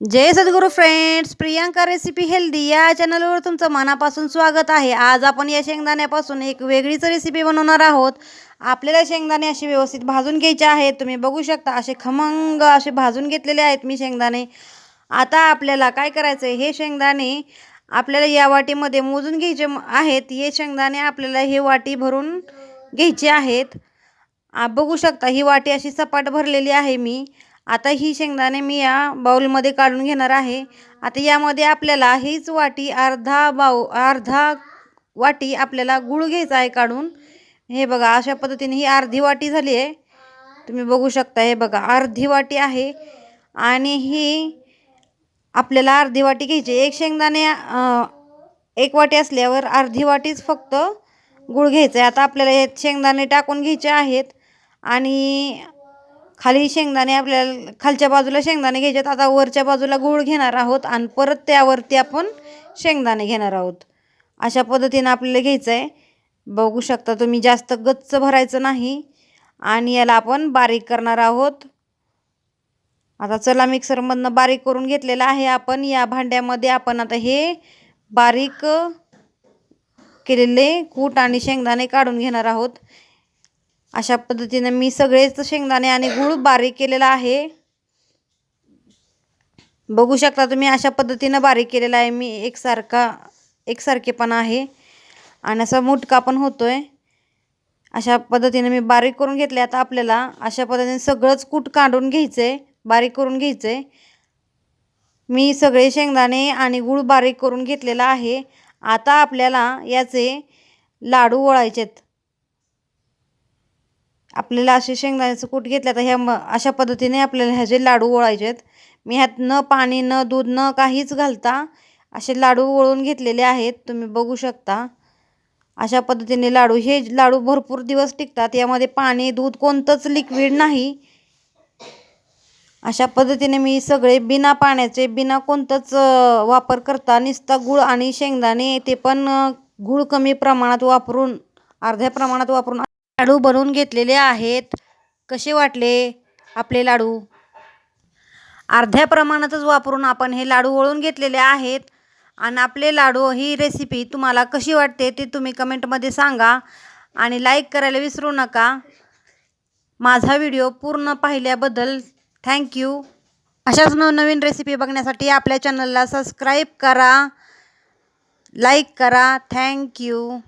जय सद्गुरू friends Priyanka recipe healthy या चॅनलवर तुमचं मनापासून स्वागत आहे. आज आपण या शेंगदाण्यापासून एक वेगळीच रेसिपी बनवणार आहोत. आपल्याला शेंगदाणे असे व्यवस्थित भाजून घ्यायचे आहेत. तुम्ही बघू शकता असे खमंग असे भाजून घेतलेले आहेत मी शेंगदाणे. आता आपल्याला काय करायचं आहे हे शेंगदाणे आपल्याला या वाटीमध्ये मोजून घ्यायचे आहेत. हे शेंगदाणे आपल्याला हे वाटी भरून घ्यायचे आहेत. बघू शकता ही वाटी अशी सपाट भरलेली आहे मी. आता ही शेंगदाणे मी या बाऊलमध्ये काढून घेणार आहे. आता यामध्ये आपल्याला हीच वाटी अर्धा बाऊ अर्धा वाटी आपल्याला गुळ घ्यायचा आहे काढून. हे बघा अशा पद्धतीने ही अर्धी वाटी झाली आहे. तुम्ही बघू शकता हे बघा अर्धी वाटी आहे. आणि ही आपल्याला अर्धी वाटी घ्यायची एक शेंगदाणे एक वाटी असल्यावर अर्धी वाटीच फक्त गुळ घ्यायचं आहे. आता आपल्याला हे शेंगदाणे टाकून घ्यायचे आहेत. आणि खाली शेंगदाणे आपल्याला खालच्या बाजूला शेंगदाणे घ्यायचे आता वरच्या बाजूला गूळ घेणार आहोत आणि परत त्यावरती आपण शेंगदाणे घेणार आहोत. अशा पद्धतीनं आपल्याला घ्यायचं आहे बघू शकता तुम्ही जास्त गच्च भरायचं नाही. आणि याला आपण बारीक करणार आहोत. आता चला मिक्सरमधनं बारीक करून घेतलेलं आहे आपण. या भांड्यामध्ये आपण आता हे बारीक केलेले कूट आणि शेंगदाणे काढून घेणार आहोत. अशा पद्धतीने मी सगळेच शेंगदाणे आणि गूळ बारीक केलेला आहे. बघू शकता तुम्ही अशा पद्धतीनं बारीक केलेला आहे. मी एकसारखा एकसारखेपणा आहे. आणि असा मुटका पण होतो आहे अशा पद्धतीने मी बारीक करून घेतले. आता आपल्याला अशा पद्धतीने सगळंच कूट काढून घ्यायचं आहे बारीक करून घ्यायचं आहे मी सगळे शेंगदाणे आणि गूळ बारीक करून घेतलेला आहे. आता आपल्याला याचे लाडू वळायचेत आपल्याला असे शेंगदाण्याचं कूट घेतलं तर ह्या म अशा पद्धतीने आपल्याला ह्याचे लाडू ओळायचे आहेत मी ह्यात न पाणी न दूध न काहीच घालता असे लाडू ओळून घेतलेले आहेत. तुम्ही बघू शकता. अशा पद्धतीने लाडू हे लाडू भरपूर दिवस टिकतात. यामध्ये पाणी दूध कोणतंच लिक्विड नाही. अशा पद्धतीने मी सगळे बिना पाण्याचे बिना कोणतंच वापर करता नुसता गूळ आणि शेंगदाणे ते पण गूळ कमी प्रमाणात वापरून अर्ध्या प्रमाणात वापरून लाडू बनवून घेतलेले आहेत. कसे वाटले आपले लाडू? अर्ध्या प्रमाणातच वापरून आपण हे लाडू वळून घेतलेले आहेत. आणि आपले लाडू ही रेसिपी तुम्हाला कशी वाटते ते तुम्ही कमेंटमध्ये सांगा. आणि लाईक करायला विसरू नका. माझा व्हिडिओ पूर्ण पाहिल्याबद्दल थँक्यू अशाच नवनवीन रेसिपी बघण्यासाठी आपल्या चॅनलला सबस्क्राईब करा. लाईक करा. थँक्यू